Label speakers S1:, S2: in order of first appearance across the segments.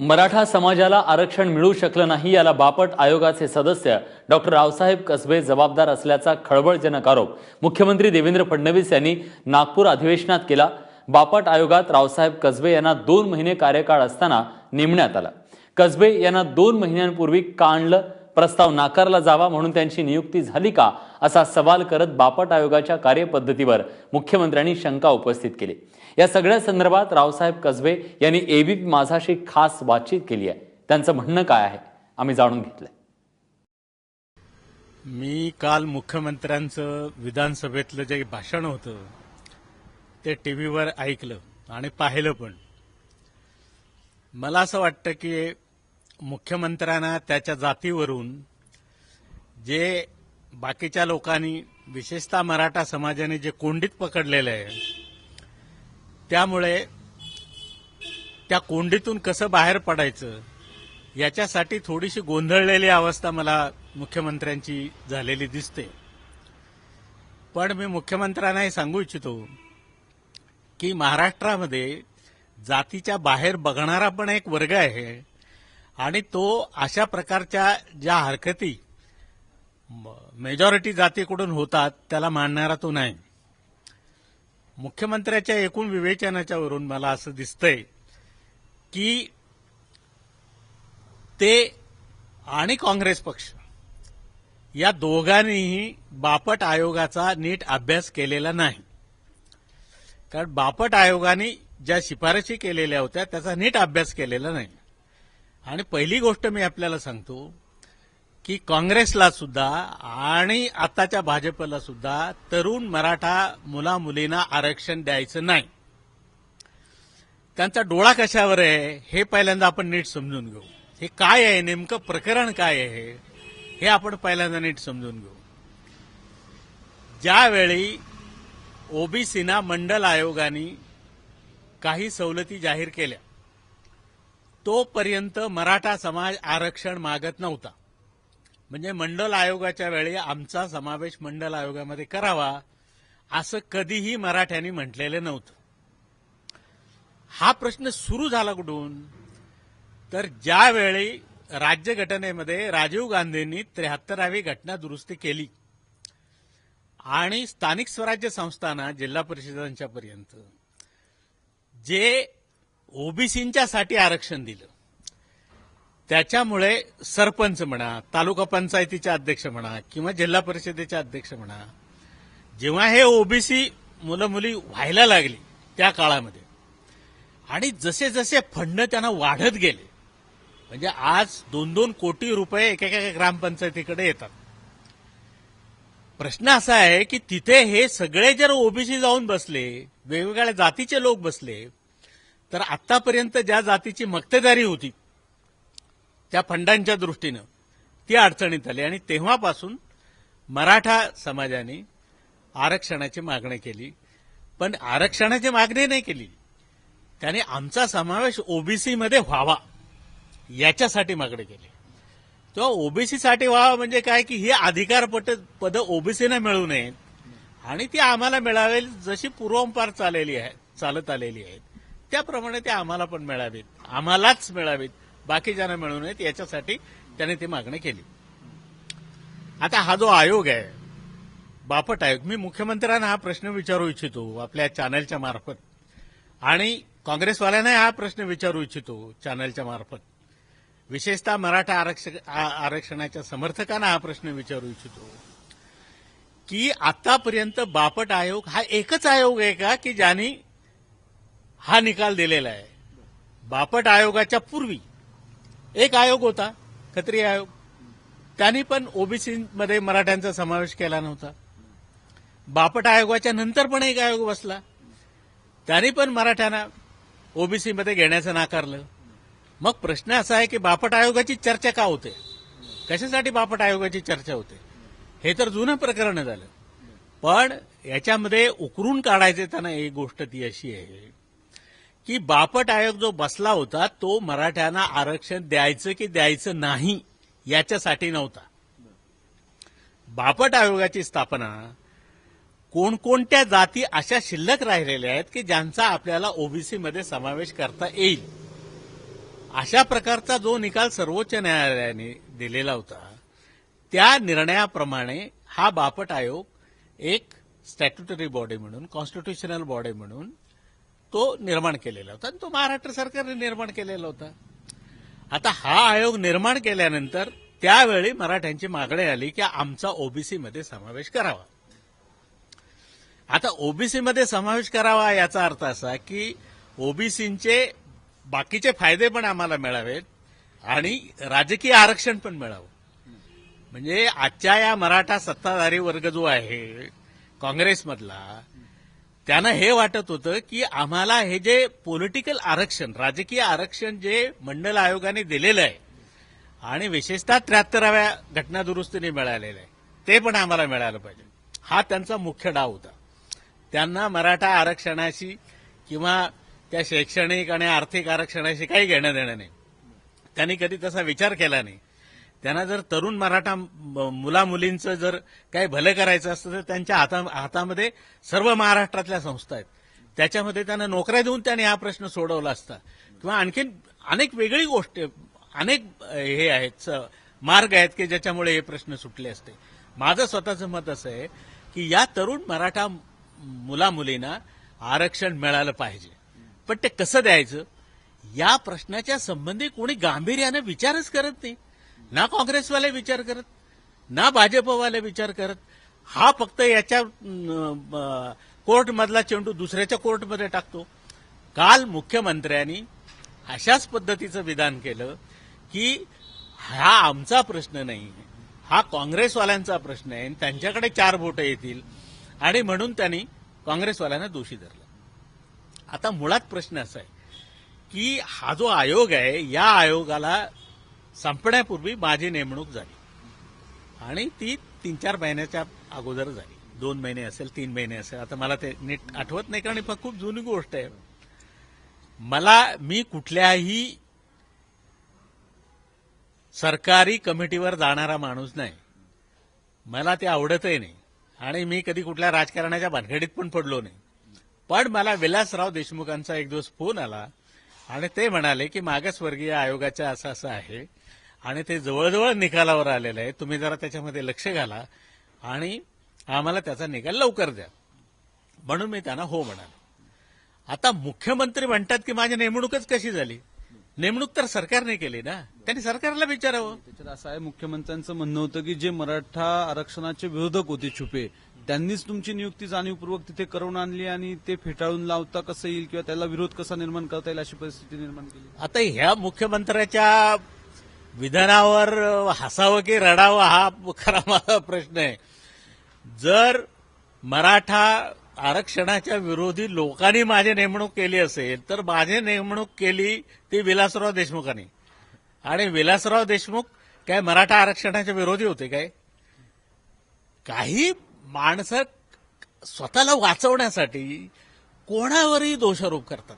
S1: मराठा समाजाला आरक्षण मिळू शकलं नाही याला बापट आयोगाचे सदस्य डॉक्टर रावसाहेब कसबे जबाबदार असल्याचा खळबळजनक आरोप मुख्यमंत्री देवेंद्र फडणवीस यांनी नागपूर अधिवेशनात केला. बापट आयोगात रावसाहेब कसबे यांना दोन महिने कार्यकाळ असताना नेमण्यात आला. कसबे यांना दोन महिन्यांपूर्वी का आणलं प्रस्ताव नाकारला जावा म्हणून त्यांची नियुक्ती झाली का असा सवाल करत बापट आयोगाच्या कार्यपद्धतीवर मुख्यमंत्र्यांनी शंका उपस्थित केली. या सगळ्या संदर्भात रावसाहेब कसबे यांनी एबीपी माझाशी खास बातचीत केली आहे. त्यांचं म्हणणं काय आहे? आम्ही जाणून घेतलंय.
S2: मी काल मुख्यमंत्र्यांचं विधानसभेतलं जे भाषण होतं ते टीव्हीवर ऐकलं आणि पाहिलं पण. मला असं वाटतं की मुख्यमंत्र्यांना त्याच्या जातीवरून जे बाकीच्या लोकांनी विशेषतः मराठा समाजाने जे कोंडीत पकडलेलं आहे त्यामुळे त्या कोंडीतून कसं बाहेर पडायचं याच्यासाठी थोडीशी गोंधळलेली अवस्था मला मुख्यमंत्र्यांची झालेली दिसते. पण मी मुख्यमंत्र्यांनाही सांगू इच्छितो की महाराष्ट्रामध्ये जातीच्या बाहेर बघणारा पण एक वर्ग आहे आणि तो अशा प्रकारच्या ज्या हरकती मेजॉरिटी जातीकडून होतात त्याला मानणारा तो नाही. मुख्यमंत्र्याच्या एकूण विवेचनाच्या वरून मला असं दिसतंय की ते आणि काँग्रेस पक्ष या दोघांनीही बापट आयोगाचा नीट अभ्यास केलेला नाही. कारण बापट आयोगाने ज्या शिफारशी केलेल्या होत्या त्याचा नीट अभ्यास केलेला नाही. आणि पहिली गोष्ट मी आपल्याला सांगतो की काँग्रेसला सुद्धा आणि आताच्या भाजपला सुद्धा तरुण मराठा मुला मुलींना आरक्षण द्यायचं नाही. त्यांचा डोळा कशावर आहे हे पहिल्यांदा आपण नीट समजून घेऊ. हे काय आहे नेमकं प्रकरण काय आहे हे आपण पहिल्यांदा नीट समजून घेऊ. ज्यावेळी ओबीसीना मंडल आयोगाने काही सवलती जाहीर केल्या तोपर्यंत मराठा समाज आरक्षण मागत नव्हता. म्हणजे मंडल आयोगाच्या वेळी आमचा समावेश मंडल आयोगामध्ये करावा असं कधीही मराठ्यांनी म्हटलेलं नव्हतं. हा प्रश्न सुरू झाला कुठून? तर ज्यावेळी राज्यघटनेमध्ये राजीव गांधींनी त्र्याहत्तरावी घटना दुरुस्ती केली आणि स्थानिक स्वराज्य संस्थांना जिल्हा परिषदांच्या पर्यंत जे ओबीसींच्यासाठी आरक्षण दिलं त्याच्यामुळे सरपंच म्हणा तालुका पंचायतीचे अध्यक्ष म्हणा किंवा जिल्हा परिषदेचे अध्यक्ष म्हणा जेव्हा हे ओबीसी मुलं मुली व्हायला लागली त्या काळामध्ये आणि जसे जसे फंड त्यांना वाढत गेले म्हणजे आज दोन दोन कोटी रुपये एकेका ग्रामपंचायतीकडे येतात. प्रश्न असा आहे की तिथे हे सगळे जर ओबीसी जाऊन बसले वेगवेगळ्या जातीचे लोक बसले तर आतापर्यंत ज्या जातीची मक्तेदारी होती त्या फंडांच्या दृष्टीनं ती अडचणीत आली. आणि तेव्हापासून मराठा समाजाने आरक्षणाची मागणी केली. पण आरक्षणाची मागणी नाही केली. त्याने आमचा समावेश ओबीसीमध्ये व्हावा याच्यासाठी मागणी केली. तो ओबीसीसाठी व्हावा म्हणजे काय? की ही अधिकारपट पद ओबीसीनं मिळू नयेत. आणि ती आम्हाला मिळावेल जशी पूर्वंपार चाललेली आहे चालत आलेली आहेत. त्याप्रमाणे ते आम्हाला पण मिळावीत. आम्हालाच मिळावीत. बाकीच्यांना मिळू नयेत याच्यासाठी त्याने ती मागणी केली. आता हा जो आयोग आहे बापट आयोग मी मुख्यमंत्र्यांना हा प्रश्न विचारू इच्छितो आपल्या चॅनलच्या मार्फत. आणि काँग्रेसवाल्यांना हा प्रश्न विचारू इच्छितो चॅनलच्या मार्फत. विशेषतः मराठा आरक्षक आरक्षणाच्या समर्थकांना हा प्रश्न विचारू इच्छितो. की आतापर्यंत बापट आयोग हा एकच आयोग आहे का की ज्यांनी हा निकाल दिलेला आहे? बापट आयोगाच्या पूर्वी एक आयोग होता खत्री आयोग. त्यांनी पण ओबीसीमध्ये मराठ्यांचा समावेश केला नव्हता. बापट आयोगाच्या नंतर पण एक आयोग बसला. त्यांनी पण मराठ्यांना ओबीसीमध्ये घेण्याचं नाकारलं. मग प्रश्न असा आहे की बापट आयोगाची चर्चा का होते? कशासाठी बापट आयोगाची चर्चा होते? हे तर जुनं प्रकरण झालं. पण याच्यामध्ये उकरून काढायचे त्यांना एक गोष्ट ती अशी आहे. की बापट आयोग जो बसला होता तो मराठ्यांना आरक्षण द्यायचं की द्यायचं नाही याच्यासाठी नव्हता. बापट आयोगाची स्थापना कोणकोणत्या जाती अशा शिल्लक राहिलेल्या आहेत की ज्यांचा आपल्याला ओबीसीमध्ये समावेश करता येईल? अशा प्रकारचा जो निकाल सर्वोच्च न्यायालयाने दिलेला होता त्या निर्णयाप्रमाणे हा बापट आयोग एक स्टॅट्युटरी बॉडी म्हणून कॉन्स्टिट्युशनल बॉडी म्हणून तो निर्माण केलेला होता आणि तो महाराष्ट्र सरकारने निर्माण केलेला होता. आता हा आयोग निर्माण केल्यानंतर त्यावेळी मराठ्यांची मागणी आली की आमचा ओबीसी मध्ये समावेश करावा. आता ओबीसी मध्ये समावेश करावा याचा अर्थ असा की ओबीसीचे बाकीचे फायदे पण आम्हाला मिळावेत आणि राजकीय आरक्षण पण मिळावं. म्हणजे आजच्या या मराठा सत्ताधारी वर्ग जो आहे काँग्रेसमधला त्यांना हे वाटत होतं की आम्हाला हे जे पॉलिटिकल आरक्षण राजकीय आरक्षण जे मंडल आयोगाने दिलेलं आहे आणि विशेषतः त्र्याहत्तराव्या घटना दुरुस्तीने मिळालेलं आहे ते पण आम्हाला मिळालं पाहिजे. हा त्यांचा मुख्य डाव होता. त्यांना मराठा आरक्षणाशी किंवा त्या शैक्षणिक आणि आर्थिक आरक्षणाशी काही घेणं देणं नाही. त्यांनी कधी तसा विचार केला नाही. त्यांना जर तरुण मराठा मुला मुलींचं जर काही भलं करायचं असतं तर त्यांच्या हाता हातामध्ये सर्व महाराष्ट्रातल्या संस्था आहेत. त्याच्यामध्ये त्यांना नोकऱ्या देऊन त्यांनी हा प्रश्न सोडवला असता. किंवा आणखीन अनेक वेगळी गोष्ट अनेक हे आहेत मार्ग आहेत की ज्याच्यामुळे हे प्रश्न सुटले असते. माझं स्वतःचं मत असं आहे की या तरुण मराठा मुला मुलींना आरक्षण मिळालं पाहिजे. पण ते कसं द्यायचं? या प्रश्नाच्या संबंधी कोणी गांभीर्यानं विचारच करत नाही. ना काँग्रेसवाले विचार करत ना भाजपवाले विचार करत हा फक्त याच्या कोर्टमधला चेंडू दुसऱ्याच्या कोर्टमध्ये टाकतो. काल मुख्यमंत्र्यांनी अशाच पद्धतीचं विधान केलं की हा आमचा प्रश्न नाही हा काँग्रेसवाल्यांचा प्रश्न आहे आणि त्यांच्याकडे चार बोटं येतील आणि म्हणून त्यांनी काँग्रेसवाल्यांना दोषी धरलं. आता मुळात प्रश्न असा आहे की हा जो आयोग आहे या आयोगाला संपण्यापूर्वी माझी नेमणूक झाली. आणि ती तीन चार महिन्याच्या अगोदर झाली. दोन महिने असेल तीन महिने असेल. आता मला ते नीट आठवत नाही कारण ही खूप जुनी गोष्ट आहे. मला मी कुठल्याही सरकारी कमिटीवर जाणारा माणूस नाही. मला ते आवडतही नाही. आणि मी कधी कुठल्या राजकारणाच्या भानगडीत पण पडलो नाही. पण मला विलासराव देशमुखांचा एक दिवस फोन आला. आणि ते म्हणाले की मागासवर्गीय आयोगाच्या असं असं आहे आणि ते जवळजवळ निकालावर आलेलं आहे तुम्ही जरा त्याच्यामध्ये लक्ष घाला आणि आम्हाला त्याचा निकाल लवकर द्या. म्हणून मी त्यांना हो म्हणालो. आता मुख्यमंत्री म्हणतात की माझी नेमणूकच कशी झाली? नेमणूक तर सरकारने केली ना? त्यांनी सरकारला विचारावं.
S3: त्याच्यात असं आहे मुख्यमंत्र्यांचं म्हणणं होतं की जे मराठा आरक्षणाचे विरोधक होते छुपे त्यांनीच तुमची नियुक्ती जाणीवपूर्वक तिथे करून आणली आणि ते फेटाळून लावता कसं येईल किंवा त्याला विरोध कसा निर्माण करता येईल अशी परिस्थिती निर्माण केली.
S2: आता ह्या मुख्यमंत्र्याच्या विधानावर हसावं की रडावं हा खरा माझा प्रश्न आहे. जर मराठा आरक्षणाच्या विरोधी लोकांनी माझी नेमणूक केली असेल तर माझी नेमणूक केली ती विलासराव देशमुखांनी. आणि विलासराव देशमुख काय मराठा आरक्षणाच्या विरोधी होते काय? काही माणसं स्वतःला वाचवण्यासाठी कोणावरही दोषारोप करतात.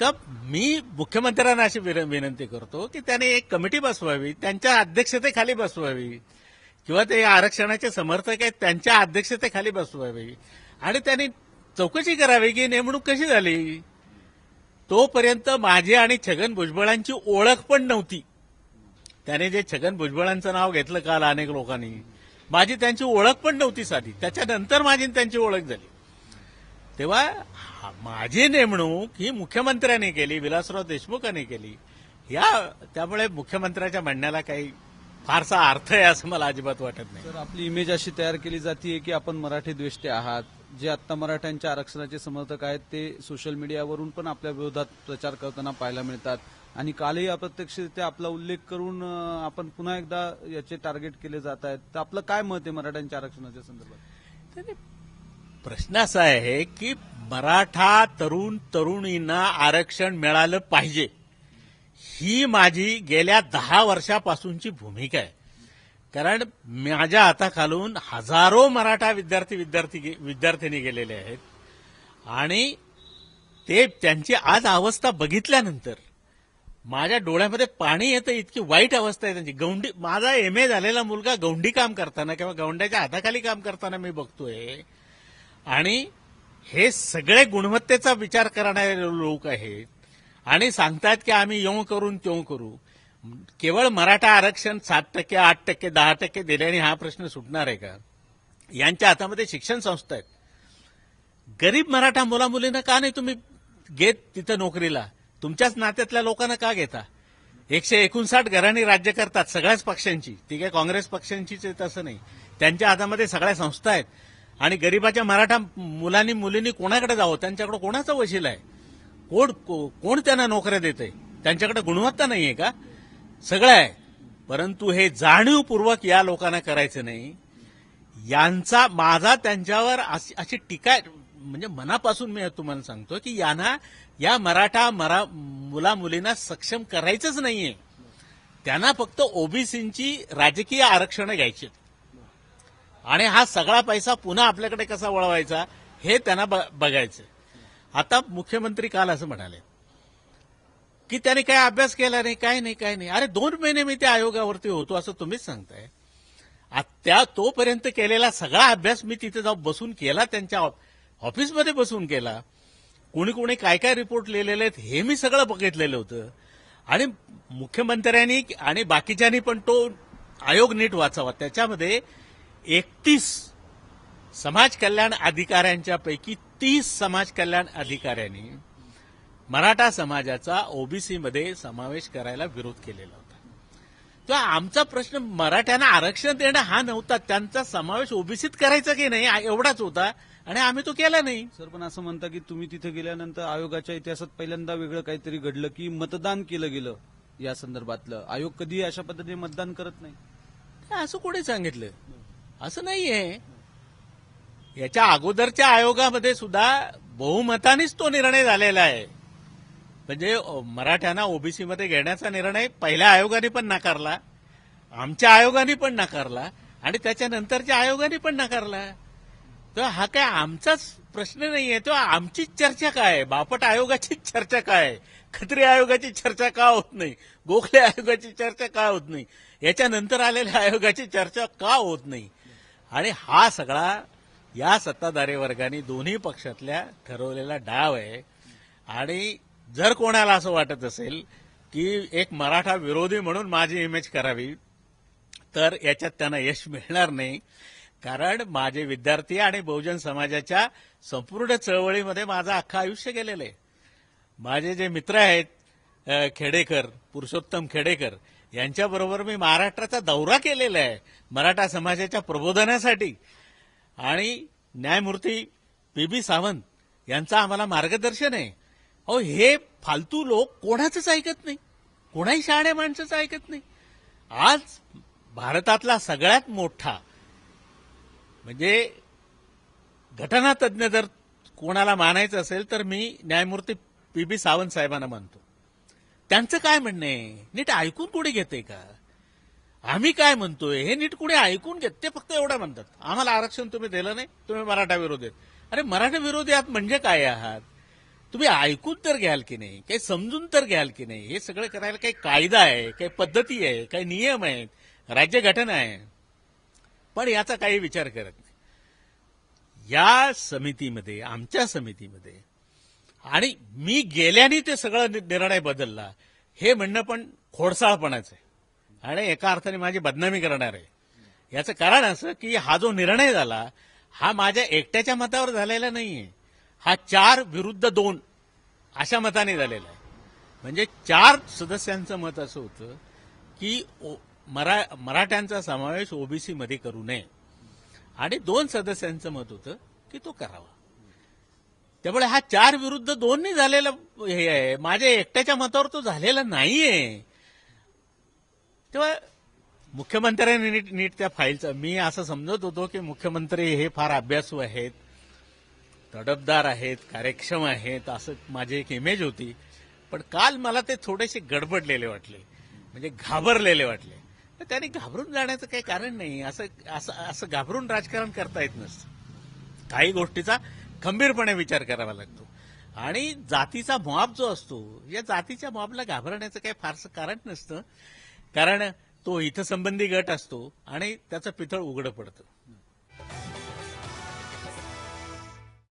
S2: तर मी मुख्यमंत्र्यांना अशी विनंती करतो की त्याने एक कमिटी बसवावी त्यांच्या अध्यक्षतेखाली बसवावी किंवा ते आरक्षणाचे समर्थक आहेत त्यांच्या अध्यक्षतेखाली बसवावी. आणि त्यांनी चौकशी करावी की नेमणूक कशी झाली. तोपर्यंत माझी आणि छगन भुजबळांची ओळख पण नव्हती. त्याने जे छगन भुजबळांचं नाव घेतलं काल अनेक लोकांनी माझी त्यांची ओळख पण नव्हती साधी. त्याच्यानंतर माझी त्यांची ओळख झाली. तेव्हा हा- माझी नेमणूक ही मुख्यमंत्र्यांनी केली विलासराव देशमुखांनी केली. या त्यामुळे मुख्यमंत्र्याच्या म्हणण्याला काही फारसा अर्थ आहे असं मला अजिबात वाटत नाही.
S3: तर आपली इमेज अशी तयार केली जाते की आपण मराठी द्वेष्टे आहात. जे आता मराठ्यांच्या आरक्षणाचे समर्थक आहेत ते सोशल मीडियावरून पण आपल्या विरोधात प्रचार करताना पाहायला मिळतात. आणि कालही अप्रत्यक्षरित्या आपला उल्लेख करून आपण पुन्हा एकदा याचे टार्गेट केले जात आहेत. तर आपलं काय मत आहे मराठ्यांच्या आरक्षणाच्या संदर्भात?
S2: प्रश्न असा आहे की मराठा तरुण तरुणींना आरक्षण मिळालं पाहिजे. ही माझी गेल्या दहा वर्षापासूनची भूमिका आहे. कारण माझ्या हाताखालून हजारो मराठा विद्यार्थी विद्यार्थी विद्यार्थिनी गेलेले आहेत. आणि ते त्यांची आज अवस्था बघितल्यानंतर माझ्या डोळ्यामध्ये पाणी येतं इतकी वाईट अवस्था आहे त्यांची गौंडी माझा एम ए झालेला मुलगा गौंडी काम करताना किंवा गौंड्याच्या हाताखाली काम करताना मी बघतोय. आणि हे सगळे गुणवत्तेचा विचार करणारे लोक आहेत. आणि सांगतात की आम्ही यो करून त्यो करू. केवळ मराठा आरक्षण सात टक्के आठ टक्के दहा टक्के दिल्याने हा प्रश्न सुटणार आहे का? यांच्या हातामध्ये शिक्षण संस्था आहेत. गरीब मराठा मुलामुलींना का नाही तुम्ही घेत तिथं नोकरीला? तुमच्याच नात्यातल्या लोकांना का घेता? एकशे एकोणसाठ घरांनी राज्य करतात सगळ्याच पक्षांची. ती काय काँग्रेस पक्षांचीच आहेत असं नाही. त्यांच्या हातामध्ये सगळ्या संस्था आहेत. आणि गरीबाच्या मराठा मुलांनी मुलींनी कोणाकडे जावं? त्यांच्याकडे कोणाचा वशील आहे? कोण को- कोण त्यांना नोकऱ्या देते त्यांच्याकडे गुणवत्ता नाहीये का? सगळं आहे. परंतु हे जाणीवपूर्वक या लोकांना करायचं नाही. यांचा माझा त्यांच्यावर अशी अशी टीका म्हणजे मनापासून मी तुम्हाला सांगतो की यांना या मराठा मरा मुला मुलींना सक्षम करायचंच नाहीये. त्यांना फक्त ओबीसींची राजकीय आरक्षणं घ्यायची आणि हा सगळा पैसा पुन्हा आपल्याकडे कसा वळवायचा हे त्यांना ब- बघायचं. आता मुख्यमंत्री काल असं म्हणाले की त्याने काय अभ्यास केला नाही काय नाही काय नाही. अरे दोन महिने मी त्या आयोगावरती होतो असं तुम्हीच सांगताय. त्या तोपर्यंत केलेला सगळा अभ्यास मी तिथे जाऊन बसून केला त्यांच्या ऑफिसमध्ये बसून केला. कोणी कोणी काय काय रिपोर्ट लिहिलेले आहेत हे मी सगळं बघितलेलं होतं. आणि मुख्यमंत्र्यांनी आणि बाकीच्यांनी पण तो आयोग नीट वाचावा. त्याच्यामध्ये एकतीस समाज कल्याण अधिकाऱ्यांच्या पैकी तीस समाज कल्याण अधिकाऱ्यांनी मराठा समाजाचा ओबीसीमध्ये समावेश करायला विरोध केलेला होता. तेव्हा आमचा प्रश्न मराठ्यांना आरक्षण देणं हा नव्हता. त्यांचा समावेश ओबीसीत करायचा की नाही एवढाच होता. आणि आम्ही तो केला नाही.
S3: सर पण असं म्हणता की तुम्ही तिथे गेल्यानंतर आयोगाच्या इतिहासात पहिल्यांदा वेगळं काहीतरी घडलं की मतदान केलं गेलं या संदर्भातलं? आयोग कधी अशा पद्धतीने मतदान करत नाही
S2: असं कोणी सांगितलं? असं नाहीये. याच्या अगोदरच्या आयोगामध्ये सुद्धा बहुमतानेच तो निर्णय झालेला आहे. म्हणजे अ, मराठ्यांना ओबीसीमध्ये घेण्याचा निर्णय पहिल्या आयोगाने पण नाकारला आमच्या आयोगाने पण नाकारला आणि त्याच्यानंतरच्या आयोगाने पण नाकारला. तर हा काय आमचाच प्रश्न नाहीये तो आमचीच चर्चा काय बापट आयोगाचीच चर्चा काय खत्री आयोगाची चर्चा का होत नाही? गोखले आयोगाची चर्चा का होत नाही? याच्यानंतर आलेल्या आयोगाची चर्चा का होत नाही? आणि हा सगळा या सत्ताधारी वर्गाने दोन्ही पक्षातल्या ठरवलेला डाव आहे. आणि जर कोणाला असं वाटत असेल की एक मराठा विरोधी म्हणून माझी इमेज करावी तर याच्यात त्यांना यश मिळणार नाही. कारण माझे विद्यार्थी आणि बहुजन समाजाच्या संपूर्ण चळवळीमध्ये माझं अख्खं आयुष्य गेलेलं आहे. माझे जे मित्र आहेत खेडेकर पुरुषोत्तम खेडेकर यांच्याबरोबर मी महाराष्ट्राचा दौरा केलेला आहे मराठा समाजाच्या प्रबोधनासाठी. आणि न्यायमूर्ती पी बी सावंत यांचा आम्हाला मार्गदर्शन आहे. अहो हे फालतू लोक कोणाचंच ऐकत नाही. कोणाही शहाण्या माणसाचं ऐकत नाही. आज भारतातला सगळ्यात मोठा म्हणजे घटनातज्ञ जर कोणाला मानायचं असेल तर मी न्यायमूर्ती पी बी सावंत साहेबांना मानतो त्यांचं काय म्हणणं? आहे नीट ऐकून कुणी घेते का? आम्ही काय म्हणतोय? हे नीट कुणी ऐकून घेत ते फक्त एवढं म्हणतात. आम्हाला आरक्षण तुम्ही दिलं नाही तुम्ही मराठा विरोधी आहेत. अरे मराठा विरोधी आहात म्हणजे काय आहात? तुम्ही ऐकून तर घ्याल की नाही काही समजून तर घ्याल की नाही? हे सगळं करायला काही कायदा आहे काही पद्धती आहे काही नियम आहेत. राज्यघटना आहे. पण याचा काही विचार करत नाही. या समितीमध्ये आमच्या समितीमध्ये आणि मी गेल्याने ते सगळं नि- निर्णय बदलला हे म्हणणं पण खोडसाळपणाचं आहे. आणि एका अर्थाने माझी बदनामी करणार आहे. याचं कारण असं की हा जो निर्णय झाला हा माझ्या एकट्याच्या मतावर झालेला नाहीये. हा चार विरुद्ध दोन अशा मताने झालेला आहे. म्हणजे चार सदस्यांचं मत असं होतं की ओ- मरा मराठ्यांचा समावेश ओबीसी मध्ये करू नये. आणि दोन सदस्यांचं मत होतं की तो करावा. त्यामुळे हा चार विरुद्ध दोन्ही झालेला हे आहे. माझ्या एकट्याच्या मतावर तो झालेला नाहीये. तेव्हा मुख्यमंत्र्यांनी नीट नीट त्या फाईलचा मी असं समजत होतो की मुख्यमंत्री हे फार अभ्यासू आहेत तडफदार आहेत कार्यक्षम आहेत असं माझी एक इमेज होती. पण काल मला ते थोडेसे गडबडलेले वाटले. म्हणजे घाबरलेले वाटले. तर त्याने घाबरून जाण्याचं काही कारण नाही. असं असं असं घाबरून राजकारण करता येत नसतं. काही गोष्टीचा खंबीरपणे विचार करावा लागतो. आणि जातीचा मॉब जो असतो या जातीच्या मॉबला घाबरण्याचं काही फारसं कारण नसतं. कारण तो हितसंबंधी गट असतो आणि त्याचं पितळ उघडं पडतं.